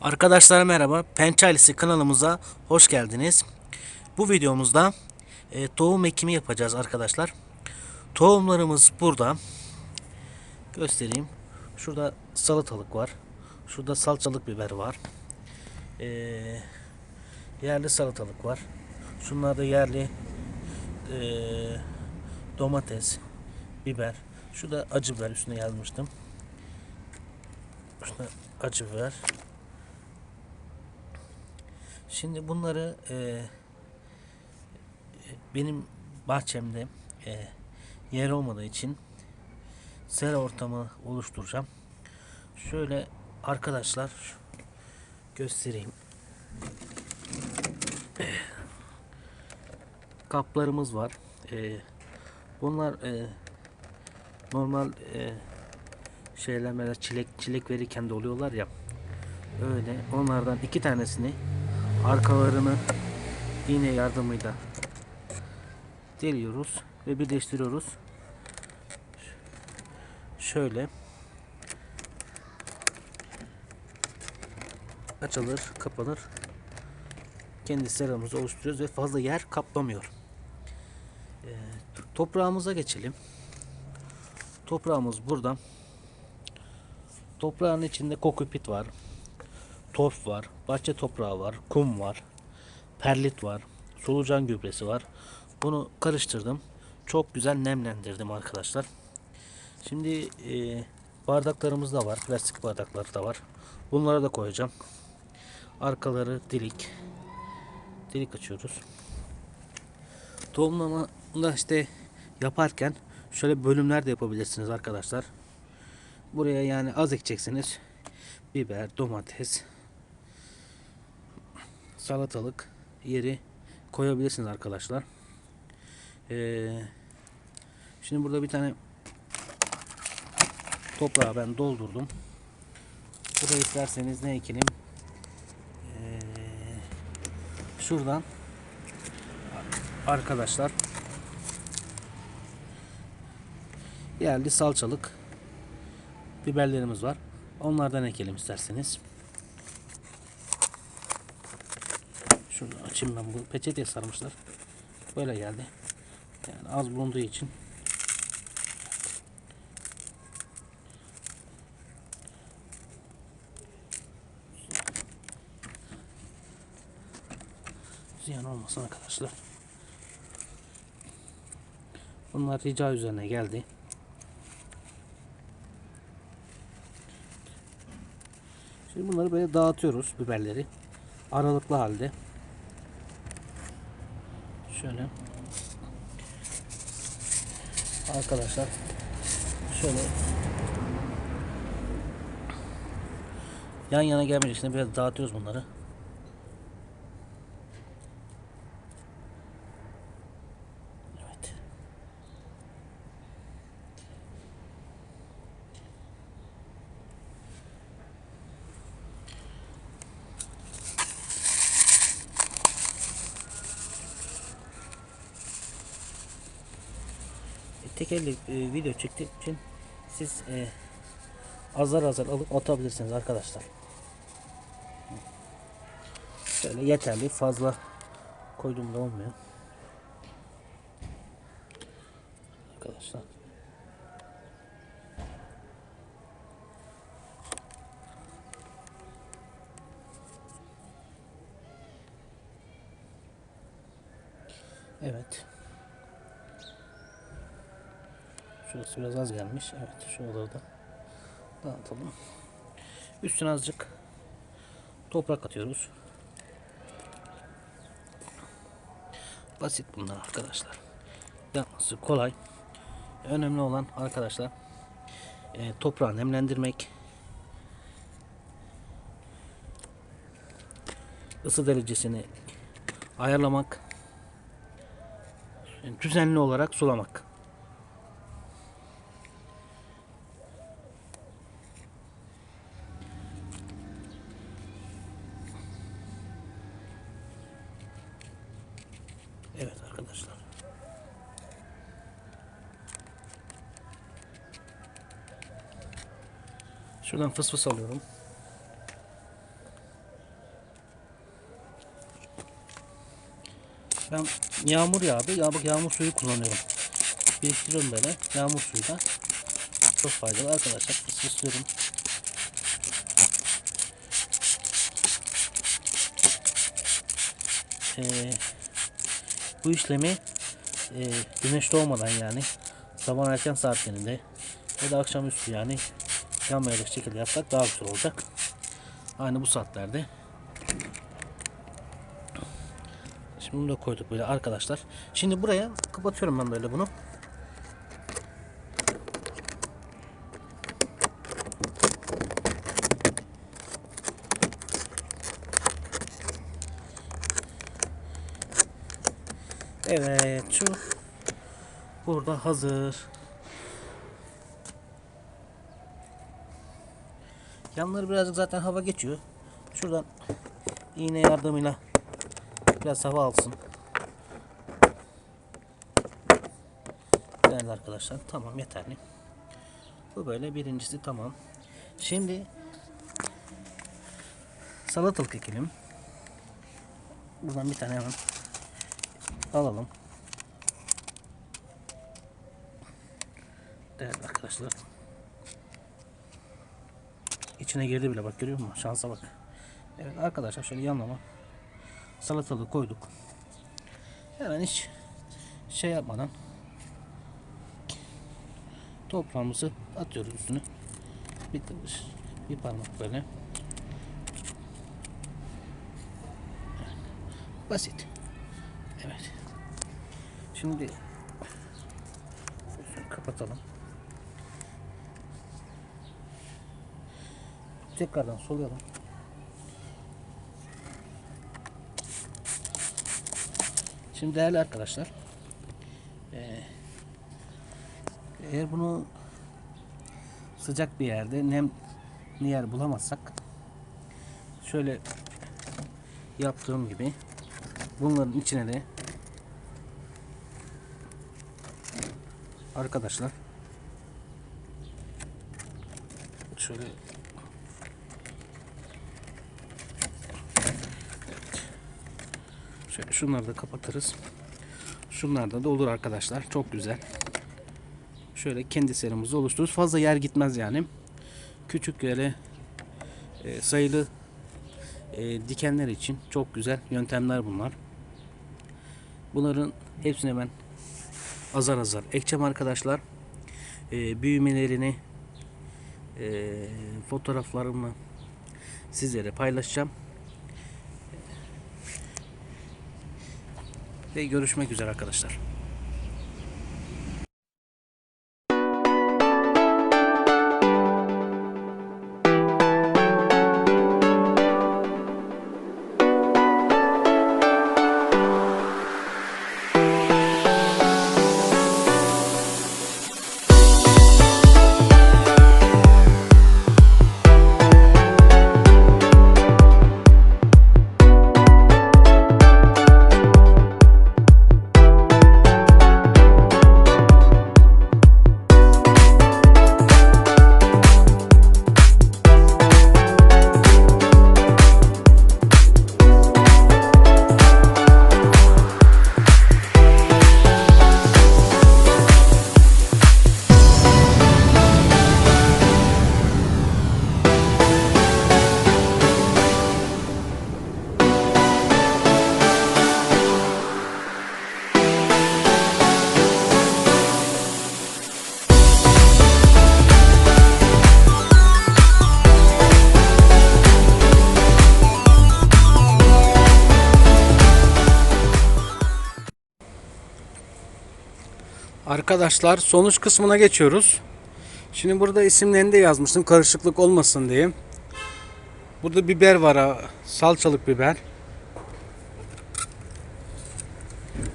Arkadaşlar merhaba. Pençalisi kanalımıza hoş geldiniz. Bu videomuzda e, tohum ekimi yapacağız arkadaşlar. Tohumlarımız burada. Göstereyim. Şurada salatalık var. Şurada salçalık biber var. E, yerli salatalık var. Şunlarda yerli e, domates, biber. Şurada acı biber üstüne yazmıştım. Şurada acı biber. Şimdi bunları e, benim bahçemde e, yer olmadığı için sera ortamı oluşturacağım. Şöyle arkadaşlar göstereyim. Kaplarımız var. E, bunlar e, normal e, şeyler mesela çilek çilek verirken de oluyorlar ya. Öyle onlardan iki tanesini arkalarını iğne yardımıyla deliyoruz ve birleştiriyoruz. Şöyle açılır, kapanır. Kendi seramızı oluşturuyoruz ve fazla yer kaplamıyor. Ee, toprağımıza geçelim. Toprağımız burada. Toprağın içinde kokopit var torf var, bahçe toprağı var, kum var, perlit var, solucan gübresi var. Bunu karıştırdım. Çok güzel nemlendirdim arkadaşlar. Şimdi e, bardaklarımız da var. Plastik bardakları da var. Bunlara da koyacağım. Arkaları delik. Delik açıyoruz. Tohumlama da işte yaparken şöyle bölümler de yapabilirsiniz arkadaşlar. Buraya yani az ekeceksiniz. Biber, domates, salatalık yeri koyabilirsiniz arkadaşlar. Ee, şimdi burada bir tane toprağı ben doldurdum. Buraya isterseniz ne ekelim? Ee, şuradan arkadaşlar yerli salçalık biberlerimiz var. Onlardan ekelim isterseniz. Şunu açayım ben bu peçeteye sarmışlar. Böyle geldi. Yani az bulunduğu için. Ziyan olmasın arkadaşlar. Bunlar rica üzerine geldi. Şimdi bunları böyle dağıtıyoruz biberleri. Aralıklı halde. Şöyle. Arkadaşlar şöyle yan yana gelmeyecek şimdi biraz dağıtıyoruz bunları. Evet. Tek elle e, video çektiğim için siz e, azar azar alıp atabilirsiniz arkadaşlar. Şöyle yeterli fazla koyduğumda olmuyor. Arkadaşlar. Evet. Şurası biraz az gelmiş. Evet şuraları da dağıtalım. Üstüne azıcık toprak atıyoruz. Basit bunlar arkadaşlar. Yapması kolay. Önemli olan arkadaşlar e, toprağı nemlendirmek. ısı derecesini ayarlamak. Düzenli olarak sulamak. Şuradan fıs fıs alıyorum. Ben yağmur yağdı. Yağmur, yağmur suyu kullanıyorum. Biriktiriyorum böyle. Yağmur suyu da çok faydalı arkadaşlar. Fıs fıslıyorum. Ee, bu işlemi e, güneş doğmadan yani sabah erken saatlerinde ya da akşamüstü yani yanmayacak şekilde yapsak daha güzel olacak. Aynı bu saatlerde. Şimdi bunu da koyduk böyle arkadaşlar. Şimdi buraya kapatıyorum ben böyle bunu. Evet şu burada hazır. Yanları birazcık zaten hava geçiyor. Şuradan iğne yardımıyla biraz hava alsın. Değerli arkadaşlar tamam yeterli. Bu böyle birincisi tamam. Şimdi salatalık ekelim. Buradan bir tane hemen alalım. Değerli arkadaşlar. İçine girdi bile bak görüyor musun? Şansa bak. Evet arkadaşlar şöyle yanlama salatalığı koyduk. Hemen hiç şey yapmadan toprağımızı atıyoruz üstüne. Bir, bir parmak böyle. Basit. Evet. Şimdi kapatalım. Tekrardan solayalım. Şimdi değerli arkadaşlar eee, eğer bunu sıcak bir yerde nemli yer bulamazsak şöyle yaptığım gibi bunların içine de arkadaşlar şöyle Şöyle şunları da kapatırız. Şunlarda da olur arkadaşlar. Çok güzel. Şöyle kendi serimizi oluştururuz. Fazla yer gitmez yani. Küçük yere e, sayılı e, dikenler için çok güzel yöntemler bunlar. Bunların hepsine ben azar azar ekeceğim arkadaşlar. E, büyümelerini e, fotoğraflarımı sizlere paylaşacağım. Ve görüşmek üzere arkadaşlar. Arkadaşlar sonuç kısmına geçiyoruz. Şimdi burada isimlerini de yazmıştım karışıklık olmasın diye. Burada biber var salçalık biber.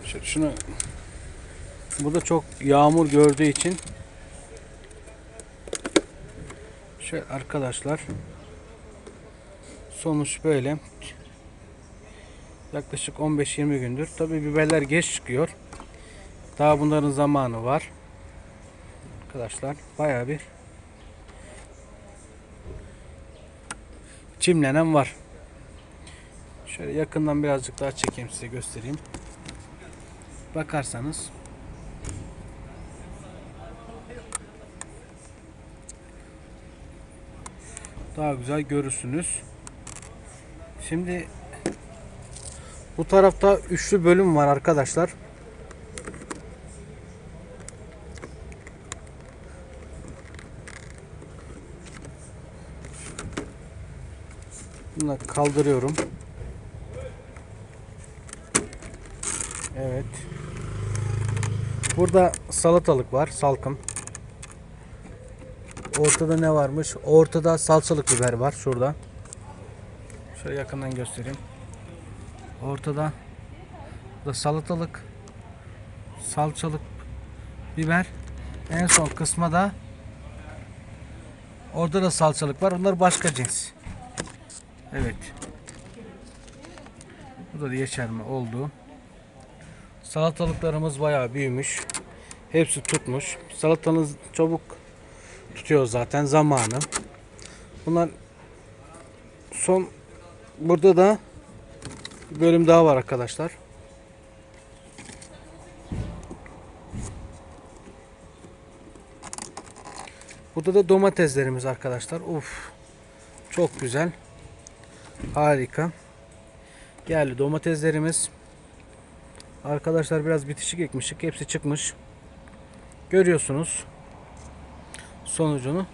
Şöyle şunu burada çok yağmur gördüğü için şöyle arkadaşlar sonuç böyle. Yaklaşık 15-20 gündür. Tabi biberler geç çıkıyor. Daha bunların zamanı var. Arkadaşlar bayağı bir çimlenen var. Şöyle yakından birazcık daha çekeyim size göstereyim. bakarsanız daha güzel görürsünüz. Şimdi bu tarafta üçlü bölüm var arkadaşlar. Bunu kaldırıyorum. Evet. Burada salatalık var, salkım. Ortada ne varmış? Ortada salçalık biber var şurada. Şöyle yakından göstereyim. Ortada da salatalık, salçalık biber. En son kısma da orada da salçalık var. Onlar başka cins. Evet. Bu da yeşerme oldu. Salatalıklarımız bayağı büyümüş. Hepsi tutmuş. Salatanız çabuk tutuyor zaten zamanı. Bunlar son burada da bir bölüm daha var arkadaşlar. Burada da domateslerimiz arkadaşlar. Uf. Çok güzel. Harika. Geldi domateslerimiz. Arkadaşlar biraz bitişik ekmişik. Hepsi çıkmış. Görüyorsunuz sonucunu.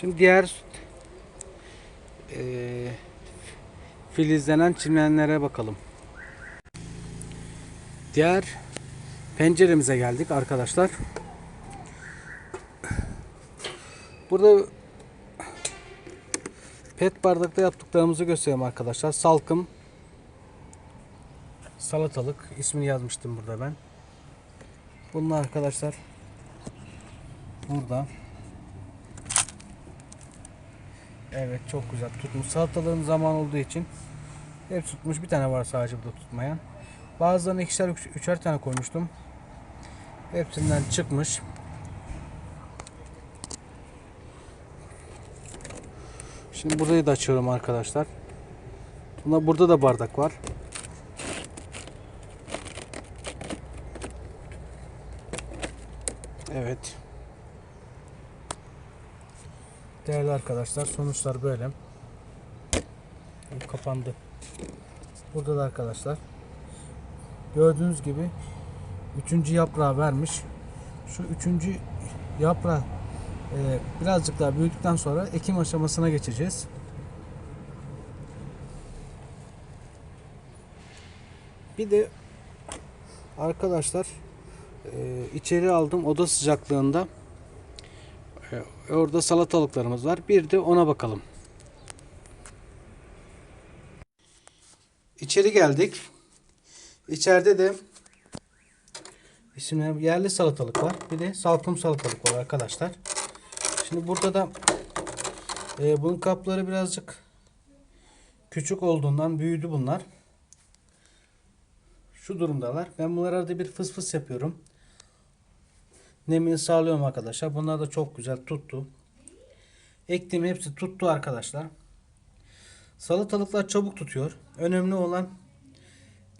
Şimdi diğer eee, filizlenen çimlenlere bakalım. Diğer penceremize geldik arkadaşlar. Burada pet bardakta yaptıklarımızı göstereyim arkadaşlar. Salkım, salatalık ismini yazmıştım burada ben. Bunlar arkadaşlar burada. Evet çok güzel tutmuş. Salatalığın zaman olduğu için hep tutmuş. Bir tane var sadece burada tutmayan. Bazılarını ikişer üç- üçer tane koymuştum. Hepsinden çıkmış. Şimdi burayı da açıyorum arkadaşlar. Bunda burada da bardak var. Evet. Değerli arkadaşlar sonuçlar böyle. Kapandı. Burada da arkadaşlar gördüğünüz gibi üçüncü yaprağı vermiş. Şu üçüncü yaprağı birazcık daha büyüdükten sonra ekim aşamasına geçeceğiz. Bir de arkadaşlar e, içeri aldım oda sıcaklığında e, orada salatalıklarımız var. Bir de ona bakalım. İçeri geldik. İçeride de isimli yerli salatalık var. Bir de salkım salatalık var arkadaşlar. Şimdi burada da e, bunun kapları birazcık küçük olduğundan büyüdü bunlar. Şu durumdalar. Ben bunları arada bir fıs fıs yapıyorum. Nemini sağlıyorum arkadaşlar. Bunlar da çok güzel tuttu. Ektiğim hepsi tuttu arkadaşlar. Salatalıklar çabuk tutuyor. Önemli olan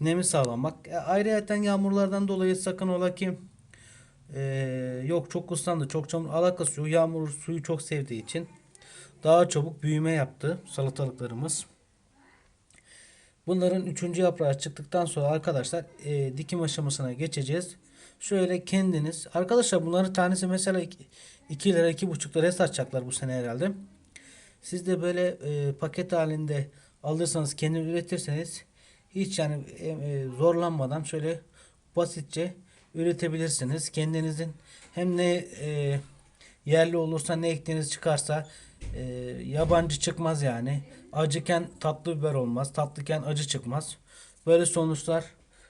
nemi sağlamak. E, ayrıyeten yağmurlardan dolayı sakın ola ki e, yok çok ıslandı çok çamur alakası yok. Yağmur suyu çok sevdiği için daha çabuk büyüme yaptı salatalıklarımız. Bunların üçüncü yaprağı çıktıktan sonra arkadaşlar e, dikim aşamasına geçeceğiz. Şöyle kendiniz arkadaşlar bunların tanesi mesela 2 lira 2,5 liraya satacaklar bu sene herhalde. Siz de böyle e, paket halinde alırsanız kendiniz üretirseniz hiç yani e, e, zorlanmadan şöyle basitçe üretebilirsiniz. Kendinizin hem ne e, yerli olursa ne ektiğiniz çıkarsa e, yabancı çıkmaz yani. Acıken tatlı biber olmaz. Tatlıken acı çıkmaz. Böyle sonuçlar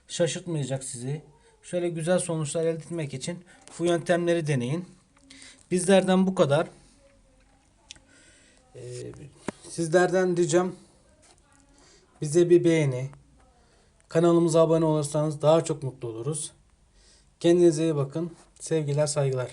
şaşırtmayacak sizi. Şöyle güzel sonuçlar elde etmek için bu yöntemleri deneyin. Bizlerden bu kadar. Ee, sizlerden ricam bize bir beğeni, kanalımıza abone olursanız daha çok mutlu oluruz. Kendinize iyi bakın. Sevgiler, saygılar.